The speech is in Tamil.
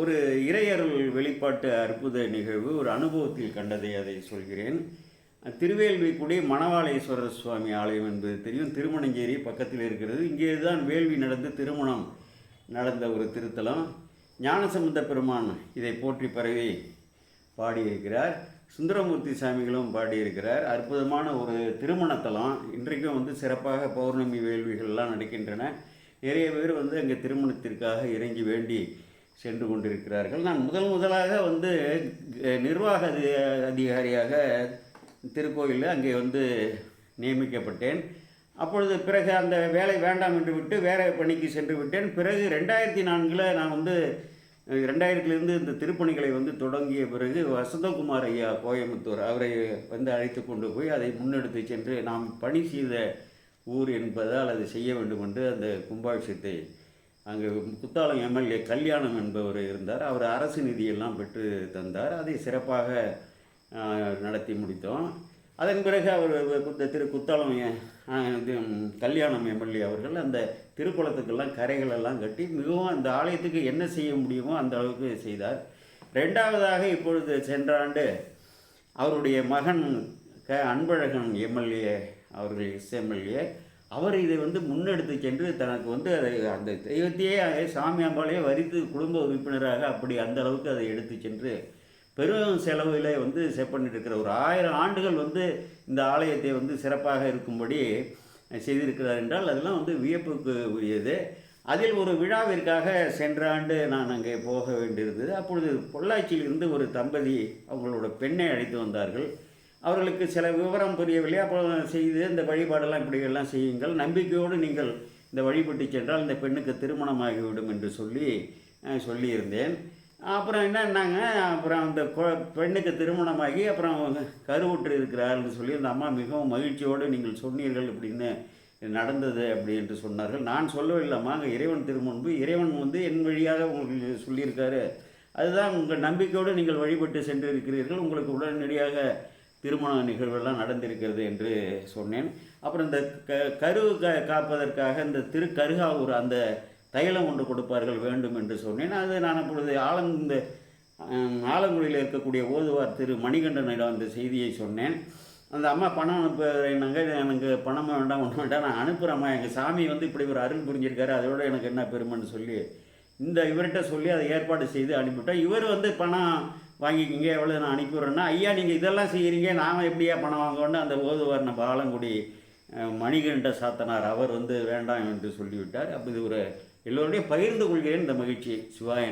ஒரு இறையருள் வெளிப்பாட்டு அற்புத நிகழ்வு ஒரு அனுபவத்தில் கண்டதை அதை சொல்கிறேன். திருவேல்விக்குடி மணவாளேஸ்வரர் சுவாமி ஆலயம் என்பது தெரியும். திருமணஞ்சேரி பக்கத்தில் இருக்கிறது. இங்கே தான் வேள்வி நடந்து திருமணம் நடந்த ஒரு திருத்தலம். ஞானசம்பந்த பெருமான் இதை போற்றி பரவி பாடியிருக்கிறார். சுந்தரமூர்த்தி சாமிகளும் பாடியிருக்கிறார். அற்புதமான ஒரு திருமணத்தலம். இன்றைக்கும் வந்து சிறப்பாக பௌர்ணமி வேள்விகள்லாம் நடக்கின்றன. நிறைய பேர் வந்து அங்கே திருமணத்திற்காக இறங்கி வேண்டி சென்று கொண்டிருக்கிறார்கள். நான் முதல் முதலாக வந்து நிர்வாக அதிகாரியாக திருக்கோயிலில் அங்கே வந்து நியமிக்கப்பட்டேன். அப்பொழுது பிறகு அந்த வேலை வேண்டாம் என்று விட்டு வேறு பணிக்கு சென்று விட்டேன். பிறகு ரெண்டாயிரத்தி நான்கில் நான் வந்து ரெண்டாயிரத்துலேருந்து ரெண்டாயிரத்திலிருந்து இந்த திருப்பணிகளை வந்து தொடங்கிய பிறகு வசந்தகுமார் ஐயா கோயம்புத்தூர் அவரை வந்து அழைத்து கொண்டு போய் அதை முன்னெடுத்து சென்று நாம் பணி செய்த ஊர் என்பதால் அதை செய்ய வேண்டும் என்று அந்த கும்பாபிஷத்தை அங்கே குத்தாலம் எம்எல்ஏ கல்யாணம் என்பவர் இருந்தார். அவர் அரசு நிதியெல்லாம் பெற்று தந்தார். அதை சிறப்பாக நடத்தி முடித்தோம். அதன் பிறகு அவர் குத்த திரு குத்தாலம் இது கல்யாணம் எம்எல்ஏ அவர்கள் அந்த திருக்குளத்துக்கெல்லாம் கரைகளெல்லாம் கட்டி மிகவும் அந்த ஆலயத்துக்கு என்ன செய்ய முடியுமோ அந்த அளவுக்கு செய்தார். ரெண்டாவதாக இப்பொழுது சென்ற ஆண்டு அவருடைய மகன் க அன்பழகன் எம்எல்ஏ அவர்கள் எஸ் எம்எல்ஏ அவர் இதை வந்து முன்னெடுத்து சென்று தனக்கு வந்து அதை அந்த தெய்வத்தையே சாமி அம்பாளையே வரித்து குடும்ப உறுப்பினராக அப்படி அந்த அளவுக்கு அதை எடுத்து சென்று பெரும் செலவில் வந்து செப்பனிட்டு இருக்கிற ஒரு ஆயிரம் ஆண்டுகள் வந்து இந்த ஆலயத்தை வந்து சிறப்பாக இருக்கும்படி செய்திருக்கிறார் என்றால் அதெல்லாம் வந்து வியப்புக்கு உரியது. அதில் ஒரு விழாவிற்காக சென்ற ஆண்டு நான் அங்கே போக வேண்டியிருந்தது. அப்பொழுது பொள்ளாச்சியிலிருந்து ஒரு தம்பதி அவங்களோட பெண்ணை அழைத்து வந்தார்கள். அவர்களுக்கு சில விவரம் புரியவில்லை. அப்புறம் செய்து இந்த வழிபாடெல்லாம் இப்படியெல்லாம் செய்யுங்கள். நம்பிக்கையோடு நீங்கள் இந்த வழிபட்டு சென்றால் இந்த பெண்ணுக்கு திருமணமாகிவிடும் என்று சொல்லி சொல்லியிருந்தேன். அப்புறம் என்னன்னாங்க அப்புறம் அந்த பெண்ணுக்கு திருமணமாகி அப்புறம் கருவுற்று இருக்கிறார்னு சொல்லி அந்த அம்மா மிகவும் மகிழ்ச்சியோடு நீங்கள் சொன்னீர்கள் இப்படின்னு நடந்தது அப்படி என்று சொன்னார்கள். நான் சொல்லவில்லைம்மா அங்கே இறைவன் திருமுன்பு இறைவன் வந்து என் வழியாக உங்களுக்கு சொல்லியிருக்காரு. அதுதான் உங்கள் நம்பிக்கையோடு நீங்கள் வழிபட்டு சென்று இருக்கிறீர்கள் உங்களுக்கு உடனடியாக திருமண நிகழ்வுகள்லாம் நடந்திருக்கிறது என்று சொன்னேன். அப்புறம் இந்த க கரு க காப்பதற்காக இந்த திருக்கருகாவூர் அந்த தைலம் ஒன்று கொடுப்பார்கள் வேண்டும் என்று சொன்னேன். அது நான் அப்பொழுது ஆலங் இந்த ஆலங்குடியில் இருக்கக்கூடிய ஓதுவார் திரு மணிகண்டனிடம் அந்த செய்தியை சொன்னேன். அந்த அம்மா பணம் அனுப்புறேன்னாங்க எனக்கு பணம் வேண்டாம் ஒன்றும் வேண்டாம் நான் அனுப்புகிறேம்மா எங்கள் சாமி வந்து இப்படி ஒரு அருள் புரிஞ்சிருக்காரு அதோட எனக்கு என்ன பெருமைன்னு சொல்லி இந்த இவர்கிட்ட சொல்லி அதை ஏற்பாடு செய்து அனுப்பிவிட்டோம். இவர் வந்து பணம் வாங்கிக்கிங்க எவ்வளோ நான் அனுப்பிவிட்றேன்னா ஐயா நீங்கள் இதெல்லாம் செய்கிறீங்க நாம் எப்படியா பணம் வாங்கணும்னு அந்த ஓதுவார் நம்ம ஆலங்குடி மணிகண்ட சாத்தனார் அவர் வந்து வேண்டாம் என்று சொல்லிவிட்டார். அப்போ இது ஒரு எல்லோருடைய பகிர்ந்து கொள்கிறேன். இந்த மகிழ்ச்சி சிவாயன்